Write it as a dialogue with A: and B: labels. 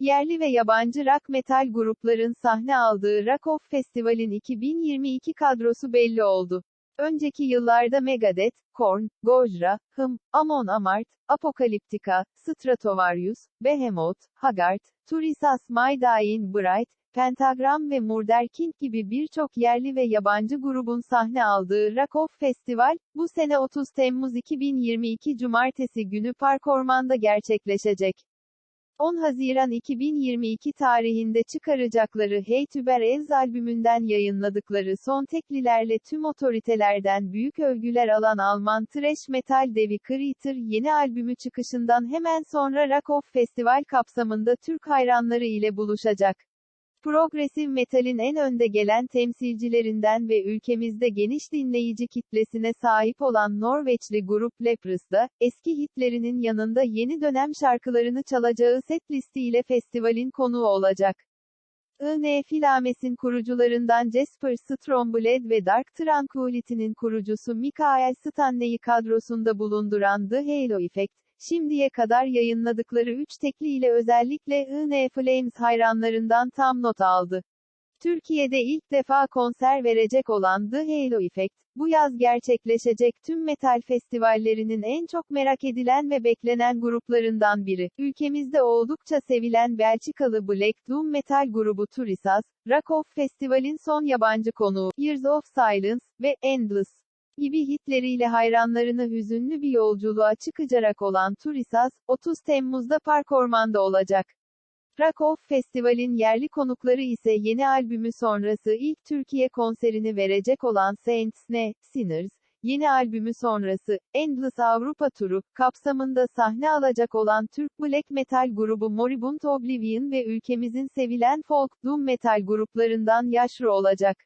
A: Yerli ve yabancı rock metal grupların sahne aldığı Rock Off Festival'in 2022 kadrosu belli oldu. Önceki yıllarda Megadeth, Korn, Gojira, Hım, Amon Amarth, Apocalyptica, Stratovarius, Behemoth, Haggard, Turisas My Dying Bride, Pentagram ve Murder King gibi birçok yerli ve yabancı grubun sahne aldığı Rock Off Festival, bu sene 30 Temmuz 2022 Cumartesi günü Park Orman'da gerçekleşecek. 10 Haziran 2022 tarihinde çıkaracakları Hey Tüber Evs albümünden yayınladıkları son teklilerle tüm otoritelerden büyük övgüler alan Alman thrash metal devi Kreator yeni albümü çıkışından hemen sonra Rock Off Festival kapsamında Türk hayranları ile buluşacak. Progresif metalin en önde gelen temsilcilerinden ve ülkemizde geniş dinleyici kitlesine sahip olan Norveçli grup Leprous da, eski hitlerinin yanında yeni dönem şarkılarını çalacağı set listiyle festivalin konuğu olacak. I.N. Filames'in kurucularından Jesper Stromblad ve Dark Tranquility'nin kurucusu Mikael Stanley'i kadrosunda bulunduran The Halo Effect, şimdiye kadar yayınladıkları 3 tekli ile özellikle I.N. Flames hayranlarından tam not aldı. Türkiye'de ilk defa konser verecek olan The Halo Effect, bu yaz gerçekleşecek tüm metal festivallerinin en çok merak edilen ve beklenen gruplarından biri. Ülkemizde oldukça sevilen Belçikalı Black Doom metal grubu Turisas, Rock Off Festival'in son yabancı konuğu, Years of Silence ve Endless gibi hitleriyle hayranlarını hüzünlü bir yolculuğa çıkacak olan Turisas, 30 Temmuz'da Park Orman'da olacak. Off Festival'in yerli konukları ise yeni albümü sonrası ilk Türkiye konserini verecek olan Saints Ne, Sinners, yeni albümü sonrası, Endless Avrupa turu, kapsamında sahne alacak olan Türk Black Metal grubu Moribund Oblivion ve ülkemizin sevilen folk, doom metal gruplarından Yaşro olacak.